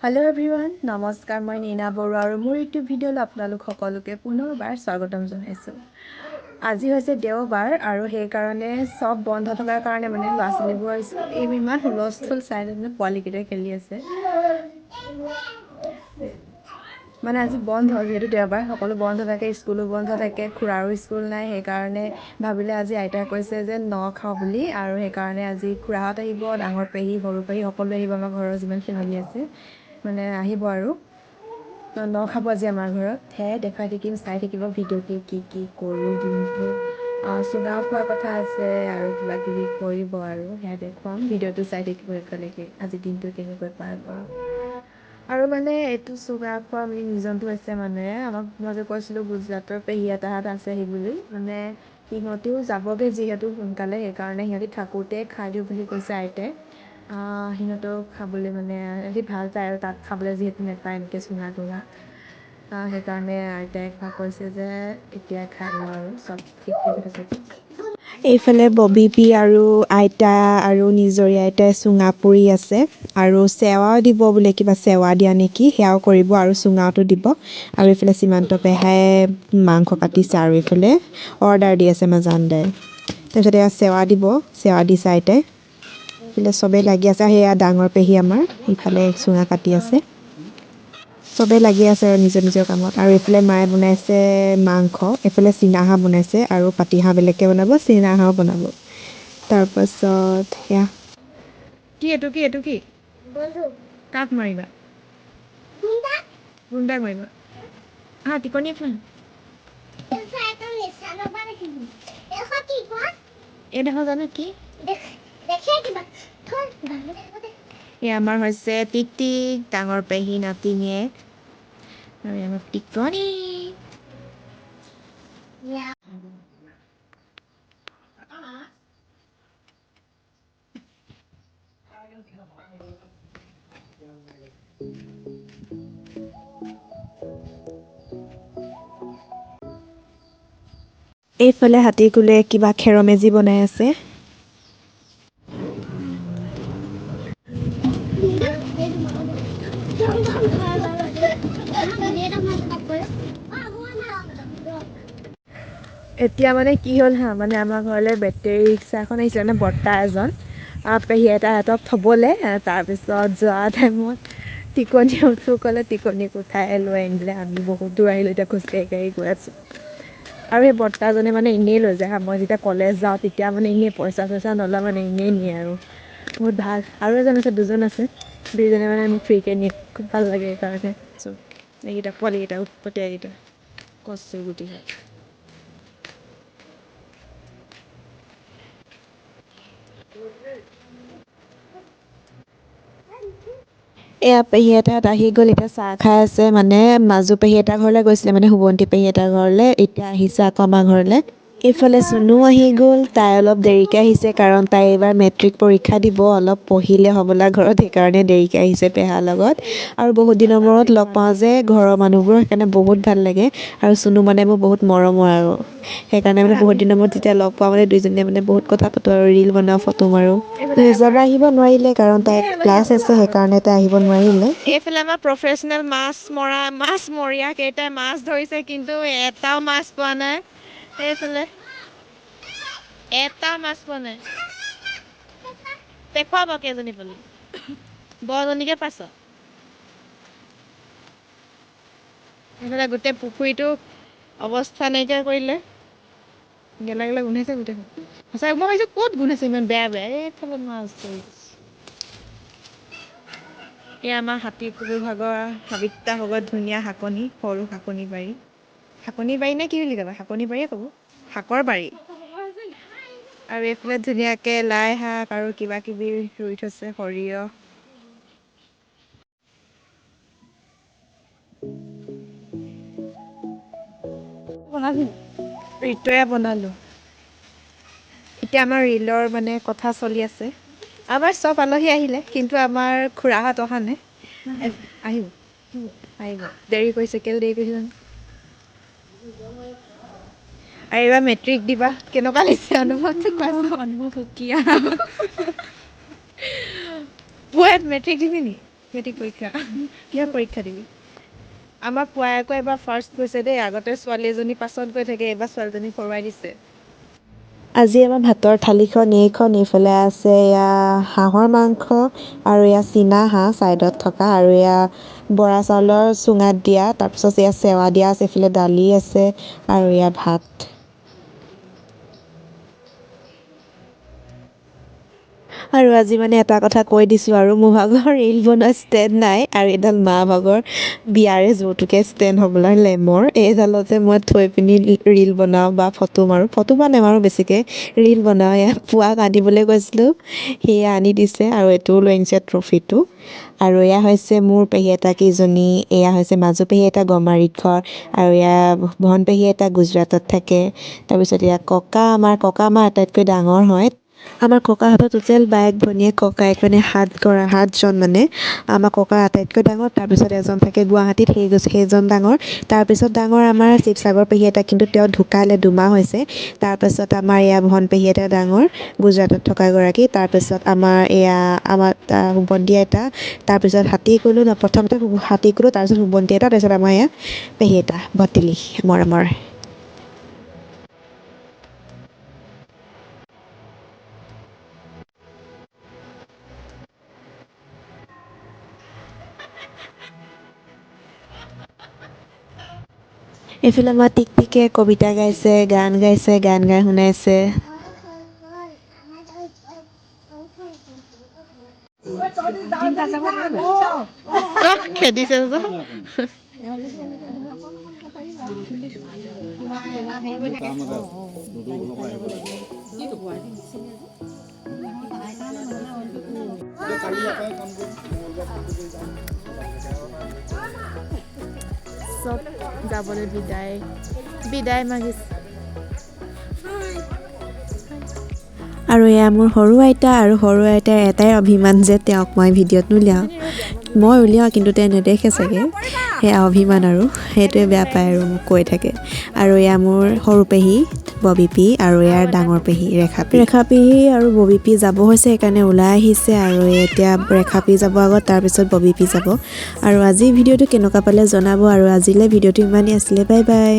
Hello everyone নমস্কাৰ মই নীনা বৰুৱা আৰু মোৰ ইউটিউব ভিডিঅ'লৈ আপোনালোক সকলোকে পুনৰবাৰ স্বাগতম জনাইছোঁ আজি হৈছে দেওবাৰ আৰু সেইকাৰণে চব বন্ধ থকাৰ কাৰণে মানে ল'ৰা ছোৱালীবোৰ এই ইমান হুলস্থুল চাই মানে পোৱালীকেইটাই খেলি আছে মানে আজি বন্ধ যিহেতু দেওবাৰ সকলো বন্ধ থাকে স্কুলো বন্ধ থাকে খুৰাৰো স্কুল নাই সেইকাৰণে ভাবিলে আজি আইতাই কৈছে যে ন খাওঁ বুলি আৰু সেইকাৰণে আজি খুৰাহঁত আহিব ডাঙৰ পেহী সৰু পেহী সকলোৱে আহিব আমাৰ ঘৰৰ যিমান ফেমিলি আছে মানে আহিব আৰু। ন খাব আজি আমাৰ ঘৰত। সেয়াই দেখাই থাকিম চাই থাকিব ভিডিঅ'টো কি কি কৰোঁ দিনটো চুঙাও খোৱাৰ কথা আছে আৰু কিবা কিবি কৰিব আৰু। সেয়া দেখুৱাম ভিডিঅ'টো চাই থাকিব একেলগে। আজি দিনটো কেনেকৈ পাৰ কৰোঁ। আৰু মানে এইটো চুঙা খোৱা মেইন ৰিজনটো হৈছে মানে আমাক যে কৈছিলোঁ গুজৰাটৰ পেহী এটাহঁত আছেহি বুলি। মানে সিহঁতিও যাবগৈ যিহেতু সোনকালে সেইকাৰণে সিহঁতি থাকোঁতে খাই দিওঁ বুলি কৈছে আইতাই। সিহঁতেও খাবলৈ মানে সিহঁতি ভাল পায় আৰু তাত খাবলৈ যিহেতু নেপায় এনেকৈ চুঙা তুঙা। সেইকাৰণে আইতাই কৈছে যে এতিয়াই খাই লওঁ আৰু চব ঠিক হৈ থাকে এইফালে ববীপি আৰু আইতা আৰু নিজৰি আইতাই চুঙা পুৰি আছে আৰু চেৱাও দিব বোলে কিবা চেৱা দিয়া নেকি সেয়াও কৰিব আৰু চুঙাটো দিব। আৰু এইফালে সীমান্ত পেহাই মাংস কাটিছে আৰু এইফালে। অৰ্ডাৰ দি আছে মাজান দাই। তাৰপিছত চেৱা দিব চেৱা দিছে আইতাই। এইফালে চবেই লাগি আছে। সেয়া ডাঙৰ পেহী আমাৰ ইফালে চুঙা কাটি আছে। চবেই লাগি আছে আৰু নিজৰ নিজৰ কামত। আৰু এইফালে মায়ে বনাইছে মাংস এইফালে চীনাহাঁহ বনাইছে আৰু পাতিহাঁহ বেলেগকৈ বনাব চীনাহাঁহো বনাব। তাৰপাছত সেয়া। কি এইটো কি এইটো কি? কাক মাৰিবা? গুণ্ডাক মাৰিবা। হা টিকনি এইডোখৰ জানো কি? এয়া আমাৰ হৈছে টিকটিক ডাঙৰ পেহী নাতিনীয়েক আৰু আমাৰ টিকনি এইফালে হাতী কুলে কিবা খেৰ মেজি বনাই আছে এতিয়া মানে কি হ'ল হা মানে আমাৰ ঘৰলৈ বেটেৰী ৰিক্সা এখন আহিছিলে মানে বৰ্তা এজন। পেহী আইতাহঁতক থ'বলৈ তাৰপিছত যোৱা টাইমত টিকনিয়ে উঠো ক'লে টিকনিক উঠাই লৈ আনিলে আমি বহুত দূৰ আহিলোঁ এতিয়া খোজকাঢ়ি কাঢ়ি গৈ আছোঁ। আৰু সেই বৰ্তাজনে মানে এনেই লৈ যায় হা মই যেতিয়া কলেজ যাওঁ তেতিয়া মানে এনেই পইচা চইচা নলয় মানে এনেই নিয়ে আৰু। বহুত ভাল। আৰু এজন আছে দুজন আছে। দুইজনে মানে মোক ফ্ৰীকৈ নিয়ে। খুব ভাল লাগে সেইকাৰণে চ' এইকেইটা পোৱালীকেইটা উৎপতীয়াকেইটা। কচু গুটি খায় এয়া পেহী এটাহঁত আহি গ'ল এতিয়া চাহ খাই আছে মানে মাজু পেহী এটাৰ ঘৰলৈ গৈছিলে মানে সোৱন্তি পেহী এটাৰ ঘৰলৈ এতিয়া আহিছে আকৌ আমাৰ ঘৰলৈ। এইফালে চুনু আহি গ'ল। তাই অলপ দেৰিকৈ আহিছে কাৰণ তাই এইবাৰ মেট্ৰিক পৰীক্ষা দিব। অলপ পঢ়িলে হ'বলা ঘৰত সেইকাৰণে দেৰিকৈ আহিছে পেহাৰ লগত। আৰু বহুত দিনৰ মূৰত লগ পাওঁ যে ঘৰৰ মানুহবোৰ সেইকাৰণে বহুত ভাল লাগে। আৰু চুনু মানে মোৰ বহুত মৰমৰ আৰু। সেইকাৰণে মানে বহুত দিনৰ মূৰত যেতিয়া লগ পাওঁ মানে দুইজনীয়ে মানে বহুত কথা পাতোঁ আৰু ৰীল বনাওঁ ফটো মাৰোঁ। ৰিজৱানা আহিব নোৱাৰিলে কাৰণ তাইৰ ক্লাছ আছে সেইকাৰণে তাই আহিব নোৱাৰিলে। এইফালে আমাৰ প্ৰফেচনেল মাছ মৰা মাছমৰীয়া কেইটাই মাছ ধৰিছে কিন্তু এটাও মাছ পোৱা নাই। সেইফালে এটাও মাছ পোৱা নাই দেখুৱাব কেইজনী পালি দহজনীকে পাইছ এইফালে গোটেই পুখুৰীটো অৱস্থা নাইকিয়া কৰিলে গেলা গেলা গোন্ধাইছে গোটেইখন সঁচাকৈ মই ভাবিছোঁ ক'ত গোন্ধাইছে ইমান বেয়া বেয়া এইফালে মাছ ধৰিছে এয়া আমাৰ হাতী কুকুৰ ভাগৰ হাবিতা ভাগৰ ধুনীয়া শাকনি সৰু শাকনি বাৰী শাকনি বাৰী নে কি বুলি ক'বা শাকনি বাৰীয়ে ক'ব শাকৰ বাৰী। আৰু এইফালে ধুনীয়াকৈ লাই শাক আৰু কিবা কিবি ৰুই থৈছে সৰিয়হ। ঋতুয়ে বনালোঁ। এতিয়া আমাৰ ৰীলৰ মানে কথা চলি আছে। আমাৰ চব আলহী আহিলে কিন্তু আমাৰ খুৰাহঁত অহা নাই। আহিব। আহিব। দেৰি কৰিছে কেলৈ দেৰি কৰিছে জানো? আৰু এইবাৰ মেট্ৰিক দিবা কেনেকুৱা লাগিছে অনুভৱটো কোৱাচোন অনুভৱ সুকীয়া। পুৱাত মেট্ৰিক দিবি নি? মেট্ৰিক পৰীক্ষা। কিহৰ পৰীক্ষা দিবি? আমাৰ পুৱাই আকৌ এবাৰ ফাৰ্ষ্ট গৈছে দেই আগতে ছোৱালী এজনী পাছত গৈ থাকে এইবাৰ ছোৱালীজনীক হৰুৱাই দিছে। আজি আমাৰ ভাতৰ থালিখন এইখন এইফালে আছে এয়া হাঁহৰ মাংস আৰু এয়া চীনা হাঁহ ছাইডত থকা আৰু এয়া বৰা চাউলৰ চুঙাত দিয়া তাৰপিছত এয়া চেৱা দিয়া আছে এইফালে দালি আছে আৰু এয়া ভাত। আৰু আজি মানে এটা কথা কৈ দিছোঁ আৰু মোৰ ভাগৰ ৰীল বনোৱা ষ্টেণ্ড নাই আৰু এইডাল মা ভাগৰ বিয়াৰে যৌতুকে ষ্টেণ্ড হ'বলা লেমৰ। এইডালতে মই থৈ পিনি ৰীল বনাওঁ বা ফটো মাৰোঁ। ফটো বা নেমাৰোঁ বেছিকৈ ৰীল বনাওঁ। এয়া পুৱাক আনিবলৈ গৈছিলোঁ সেয়ে আনি দিছে আৰু এইটোও লৈ আনিছে ট্ৰফিটো। আৰু এয়া হৈছে মোৰ পেহী আইতাকেইজনী এয়া হৈছে মাজু পেহী আইতা গমাৰিত ঘৰ আৰু এয়া ভন পেহী আইতা গুজৰাটত থাকে। তাৰপিছত এয়া ককা আমাৰ ককা আমাৰ আটাইতকৈ ডাঙৰ হয়। আমাৰ ককাহঁতৰ টোটেল বায়েক ভনীয়েক ককায়েক মানে সাতগৰা সাতজন মানে। আমাৰ ককা আটাইতকৈ ডাঙৰ তাৰপিছত এজন থাকে গুৱাহাটীত সেই সেইজন ডাঙৰ। তাৰপিছত ডাঙৰ আমাৰ শিৱসাগৰ পেহী এটা কিন্তু তেওঁ ঢুকালে দুমাহ হৈছে। তাৰপাছত আমাৰ এয়া ভন পেহী এটা ডাঙৰ গুজৰাটত থকা গৰাকী। তাৰপিছত আমাৰ এয়া আমাৰ সুবন্তি আইতা তাৰপিছত হাতী ক'লো ন প্ৰথমতে হাতী ক'লো তাৰপিছত সুবন্তি আইতা তাৰপিছত আমাৰ এয়া পেহী আইতা ভতিলি মৰমৰ। এইফালে আমাৰ টিকটিকে কবিতা গাইছে গান গাইছে গান গাই শুনাইছে। খেদিছে চব যাবলৈ বিদায় বিদায় মাগিছে আৰু এয়া মোৰ সৰু আইতা আৰু সৰু আইতাৰ এটাই অভিমান যে তেওঁক মই ভিডিঅ'ত নুলিয়াওঁ মই উলিয়াওঁ কিন্তু তেওঁ নেদেখে চাগে। সেয়া অভিমান আৰু সেইটোৱে বেয়া পায় আৰু মোক কৈ থাকে। আৰু এয়া মোৰ সৰু পেহী ববী পি আৰু ইয়াৰ ডাঙৰ পেহী ৰেখা পি। ৰেখা পেহী আৰু ববী পি যাব হৈছে সেইকাৰণে ওলাই আহিছে আৰু এতিয়া ৰেখা পি যাব আগত তাৰপিছত ববী পি যাব। আৰু আজি ভিডিঅ'টো কেনেকুৱা পালে জনাব আৰু আজিলৈ ভিডিঅ'টো ইমানেই আছিলে বাই বাই।